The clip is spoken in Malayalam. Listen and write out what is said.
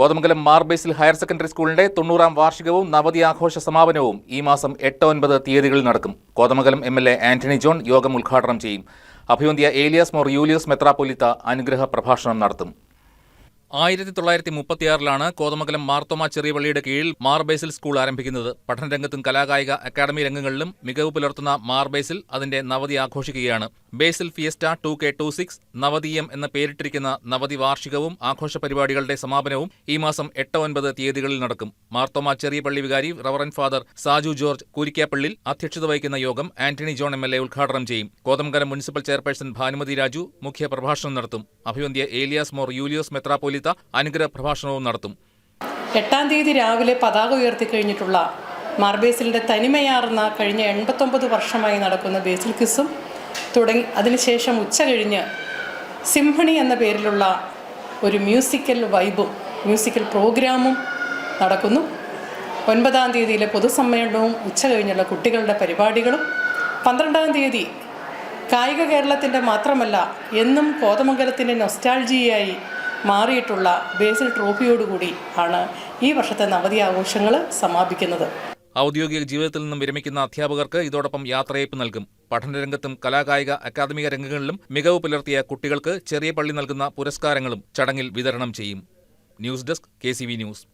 കോതമംഗലം മാർബേസിൽ ഹയർ സെക്കൻഡറി സ്കൂളിന്റെ തൊണ്ണൂറാം വാർഷികവും നവതി ആഘോഷ സമാപനവും ഈ മാസം എട്ട് ഒൻപത് തീയതികളിൽ നടക്കും. Kothamangalam M L A Antony John യോഗം ഉദ്ഘാടനം ചെയ്യും. അഭിവന്ധ്യ ഏലിയാസ് മോർ യൂലിയസ് മെത്രാപൊലിത്ത അനുഗ്രഹ പ്രഭാഷണം നടത്തും. ആയിരത്തി തൊള്ളായിരത്തി മുപ്പത്തിയാറിലാണ് കോതമംഗലം മാർത്തോമ ചെറിയപള്ളിയുടെ കീഴിൽ മാർബേസിൽ സ്കൂൾ ആരംഭിക്കുന്നത്. പഠനരംഗത്തും കലാകായിക അക്കാദമി രംഗങ്ങളിലും മികവ് പുലർത്തുന്ന മാർബേസിൽ അതിന്റെ നവതി ആഘോഷിക്കുകയാണ്. Basil fiesta two K two six നവതീയം എന്ന പേരിട്ടിരിക്കുന്ന നവതി വാർഷികവും ആഘോഷ പരിപാടികളുടെ സമാപനവും ഈ മാസം എട്ട് ഒൻപത് തീയതികളിൽ നടക്കും. മാർത്തോമ ചെറിയപള്ളി വികാരി റവറൻ ഫാദർ സാജു ജോർജ് കൂരിക്കാപ്പള്ളിൽ അധ്യക്ഷത വഹിക്കുന്ന യോഗം Antony John M L A ഉദ്ഘാടനം ചെയ്യും. കോതമംഗലം മുനിസിപ്പൽ ചെയർപേഴ്സൺ ഭാനുമതി രാജു മുഖ്യ പ്രഭാഷണം നടത്തും. അഭിവന്ധ്യ ഏലിയാസ് മോർ യൂലിയോസ് മെത്രാപ്പോലിത്ത അനുഗ്രഹ പ്രഭാഷണവും നടത്തും. എട്ടാം തീയതി രാവിലെ പതാക ഉയർത്തി കഴിഞ്ഞിട്ടുള്ള മാർബേസിലിന്റെ തനിമയാർന്ന കഴിഞ്ഞ എൺപത്തൊമ്പത് വർഷമായി നടക്കുന്ന ബേസിൽ കിസും തുടങ്ങി അതിനുശേഷം ഉച്ച കഴിഞ്ഞ് സിംഹണി എന്ന പേരിലുള്ള ഒരു മ്യൂസിക്കൽ വൈബും മ്യൂസിക്കൽ പ്രോഗ്രാമും നടക്കുന്നു. ഒൻപതാം തീയതിയിലെ പൊതുസമ്മേളനവും ഉച്ച കഴിഞ്ഞുള്ള കുട്ടികളുടെ പരിപാടികളും പന്ത്രണ്ടാം തീയതി കായിക കേരളത്തിന്റെ മാത്രമല്ല എന്നും കോതമംഗലത്തിന്റെ നൊസ്റ്റാൾജിയായി മാറിയിട്ടുള്ള ബേസിൽ ട്രോഫിയോടുകൂടി ആണ് ഈ വർഷത്തെ നവതി ആഘോഷങ്ങൾ സമാപിക്കുന്നത്. ഔദ്യോഗിക ജീവിതത്തിൽ നിന്നും വിരമിക്കുന്ന അധ്യാപകർക്ക് ഇതോടൊപ്പം യാത്രയയപ്പ് നൽകും. പഠനരംഗത്തും കലാകായിക അക്കാദമിക രംഗങ്ങളിലും മികവ് പുലർത്തിയ കുട്ടികൾക്ക് ചെറിയ പള്ളി നൽകുന്ന പുരസ്കാരങ്ങളും ചടങ്ങിൽ വിതരണം ചെയ്യും. News desk K news.